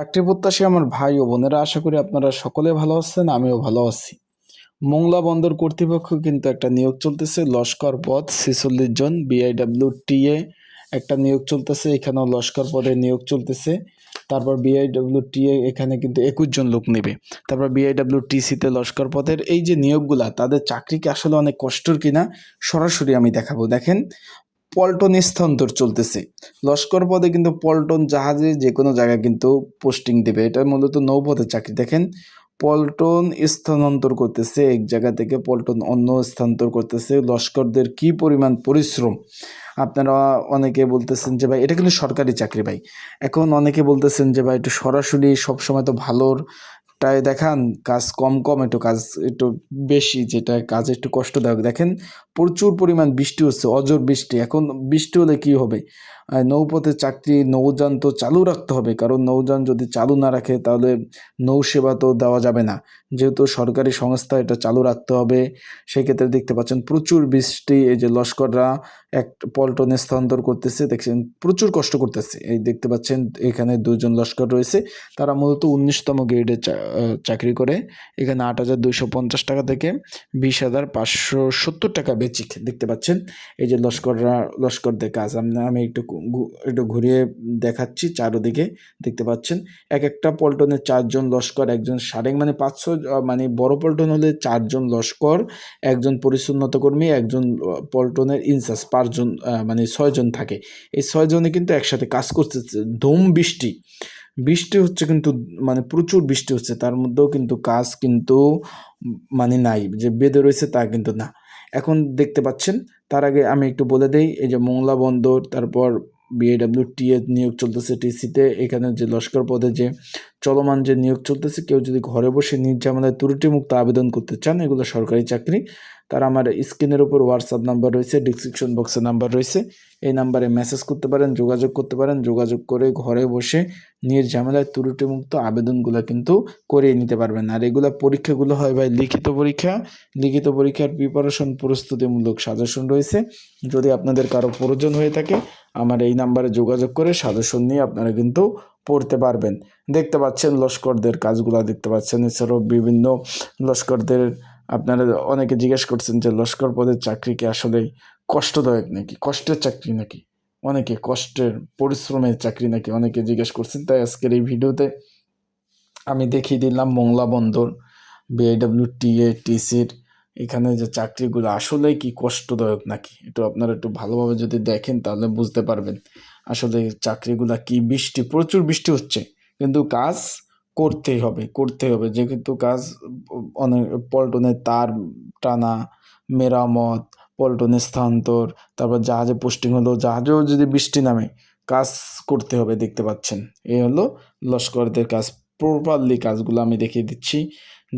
চাকরি প্রত্যাশী আমার ভাই ও বোনেরা, আশা করি আপনারা সকলে ভালো আছেন, আমিও ভালো আছি। মোংলা বন্দর কর্তৃপক্ষ কিন্তু একটা নিয়োগ চলতেছে, লস্কর পদ ছেচল্লিশ জন বিআইডাব্লিউ টিএ একটা নিয়োগ চলতেছে, এখানেও লস্কর পদে নিয়োগ চলতেছে। তারপর বিআইডাব্লিউ টিএ এখানে কিন্তু একুশ জন লোক নেবে। তারপর বিআইডাব্লিউ টিসিতে লস্কর পদের, এই যে নিয়োগগুলা, তাদের চাকরি কি আসলে অনেক কষ্টর কিনা, সরাসরি আমি দেখাবো। দেখেন পল্টন স্থানান্তর চলতেছে। লস্কর পদে কিন্তু পল্টন জাহাজে যে কোনো জায়গায় কিন্তু পোস্টিং দেবে। এটা মূলত নৌপথের চাকরি। দেখেন, পল্টন স্থানান্তর করতেছে, এক জায়গা থেকে পল্টন অন্য স্থানান্তর করতেছে। লস্করদের কি পরিমাণ পরিশ্রম? আপনারা অনেকে বলতেছেন যে, ভাই, এটা কিন্তু সরকারি চাকরি ভাই। এখন অনেকে বলতেছেন যে, ভাই, একটু সরাসরি সবসময় তো ভালোর টাই দেখান। কাজ কম কম, একটু কাজ একটু বেশি, যেটা কাজ একটু কষ্টদায়ক দেখেন প্রচুর পরিমাণ বৃষ্টি হচ্ছে অজর বৃষ্টি। এখন বৃষ্টি হলে কি হবে? নৌপথে চাকরি, নৌযান তো চালু রাখতে হবে, কারণ নৌযান যদি চালু না রাখে তাহলে নৌসেবা তো দেওয়া যাবে না। যেহেতু সরকারি সংস্থা এটা চালু রাখতে হবে, সেক্ষেত্রে দেখতে পাচ্ছেন প্রচুর বৃষ্টি, এই যে লস্কররা এক পল্টনে স্থানান্তর করতেছে, দেখছেন প্রচুর কষ্ট করতেছে। এই দেখতে পাচ্ছেন এখানে দুজন লস্কর রয়েছে, তারা মূলত উনিশতম গ্রেডে চাকরি করে। এখানে আট হাজার পঞ্চাশ টাকা থেকে বিশ হাজার পাঁচশো সত্তর টাকা বেচিক দেখতে পাচ্ছেন। এই যে লস্কররা লস্করদের কাজ। আমি একটু একটু ঘুরিয়ে দেখাচ্ছি চারোদিকে, দেখতে পাচ্ছেন। এক একটা পল্টনে চারজন লস্কর, একজন সারেং মানে পাঁচশো মানে বড় পল্টন হলে চারজন লস্কর, একজন পরিচ্ছন্নতা কর্মী, একজন পল্টনের ইনচার্জ পাঁচজন মানে ছয়জন থাকে। এই ছয়জনে কিন্তু একসাথে কাজ করতেছে। ধুম বৃষ্টি। বৃষ্টি হচ্ছে কিন্তু মানে প্রচুর বৃষ্টি হচ্ছে। তার মধ্যেও কিন্তু কাজ কিন্তু মানে নাই। যে বেঁধে রয়েছে তা কিন্তু না। এখন দেখতে পাচ্ছেন, তার আগে আমি একটু বলে দেই, এই যে মোংলা বন্দর, তারপর বিএডাব্লিউ টি এ নিয়োগ চলতেছে টিসিতে এখানে যে লস্কর পদে যে চলমান যে নিয়োগ চলতেছে, কেউ যদি ঘরে বসে নিজ নির্ঝামেলায় ত্রুটিমুক্ত আবেদন করতে চান, এগুলো সরকারি চাকরি। তারা আমার স্ক্রিনের উপর হোয়াটসঅ্যাপ নাম্বার রয়েছে ডিসক্রিপশন বক্সে নাম্বার রয়েছে। এই নাম্বারে মেসেজ করতে পারেন, যোগাযোগ করতে পারেন, যোগাযোগ করে ঘরে বসে নির্ঝামেলায় ত্রুটিমুক্ত আবেদনগুলো কিন্তু করিয়ে নিতে পারবেন। আর এগুলো পরীক্ষাগুলো হয় ভাই লিখিত পরীক্ষা। লিখিত পরীক্ষার প্রিপারেশন প্রস্তুতিমূলক সাজেশন রয়েছে। যদি আপনাদের কারও প্রয়োজন হয়ে থাকে, আমার এই নাম্বারে যোগাযোগ করে সাজেশন নিয়ে আপনারা কিন্তু পড়তে পারবেন। দেখতে পাচ্ছেন লস্করদের কাজগুলো, দেখতে পাচ্ছেন এছাড়াও বিভিন্ন লস্করদের, আপনারা অনেকে জিজ্ঞেস করছেন যে লস্কর পদের চাকরি কি আসলে কষ্টদায়ক নাকি? কষ্টের চাকরি নাকি? অনেকে কষ্টের পরিশ্রমের চাকরি নাকি অনেকে জিজ্ঞেস করছেন, তাই আজকের এই ভিডিওতে আমি দেখিয়ে দিলাম মোংলা বন্দর বিআইডাব্লিউ টিএ টিসির এখানে যে চাকরিগুলো আসলেই কি কষ্টদায়ক নাকি একটু আপনারা একটু ভালোভাবে যদি দেখেন তাহলে বুঝতে পারবেন আসলে চাকরিগুলো কি বৃষ্টি, প্রচুর বৃষ্টি হচ্ছে, কিন্তু কাজ করতেই হবে করতেই হবে, যেহেতু কাজ, অনেক পল্টনের তার টানা, মেরামত পল্টনের স্থানান্তর, তারপর জাহাজে পোস্টিং হলো, জাহাজেও যদি বৃষ্টি নামে, কাজ করতে হবে দেখতে পাচ্ছেন। এই হলো লস্করদের কাজ। প্রপারলি কাজগুলো আমি দেখিয়ে দিচ্ছি,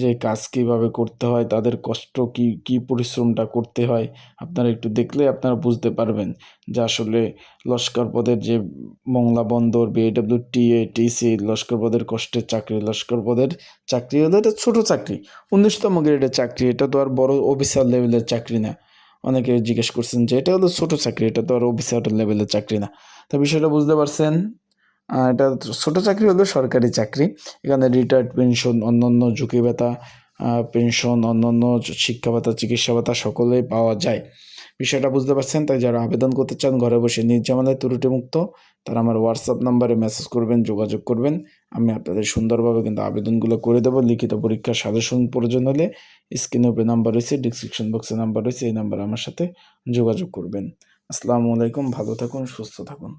যে কাজ কীভাবে করতে হয়, তাদের কষ্ট কি কি পরিশ্রমটা করতে হয়, আপনারা একটু দেখলে আপনারা বুঝতে পারবেন যে আসলে লস্কর পদের যে মংলা বন্দর বিএডব্লিউ টিএ টিসি লস্কর পদের কষ্টের চাকরি, লস্কর পদের চাকরি হলো এটা ছোটো চাকরি, উনিশতম গ্রেডের চাকরি, এটা তো আর বড় অফিসার লেভেলের চাকরি না। অনেকে জিজ্ঞেস করছেন যে এটা হলো ছোটো চাকরি, এটা তো আর অফিসার লেভেলের চাকরি না। তো বিষয়টা বুঝতে পারছেন এটা ছোটো চাকরি হলো সরকারি চাকরি, এখানে রিটায়ার্ড পেনশন অন্যান্য ঝুঁকি ভাতা পেনশন অন্যান্য শিক্ষা ভাতা, চিকিৎসা ভাতা সকলেই পাওয়া যায়। বিষয়টা বুঝতে পারছেন, তাই যারা আবেদন করতে চান, ঘরে বসে নিজ নির্জামালায় ত্রুটিমুক্ত, তারা আমার হোয়াটসঅ্যাপ নাম্বারে মেসেজ করবেন, যোগাযোগ করবেন, আমি আপনাদের সুন্দরভাবে কিন্তু আবেদনগুলো করে দেবো, লিখিত পরীক্ষার সাজেশন প্রয়োজন হলে স্ক্রিনে উপরে নাম্বার রয়েছে ডিসক্রিপশন বক্সে নাম্বার রয়েছে, এই নাম্বারে আমার সাথে যোগাযোগ করবেন। আসসালামু আলাইকুম, ভালো থাকুন, সুস্থ থাকুন।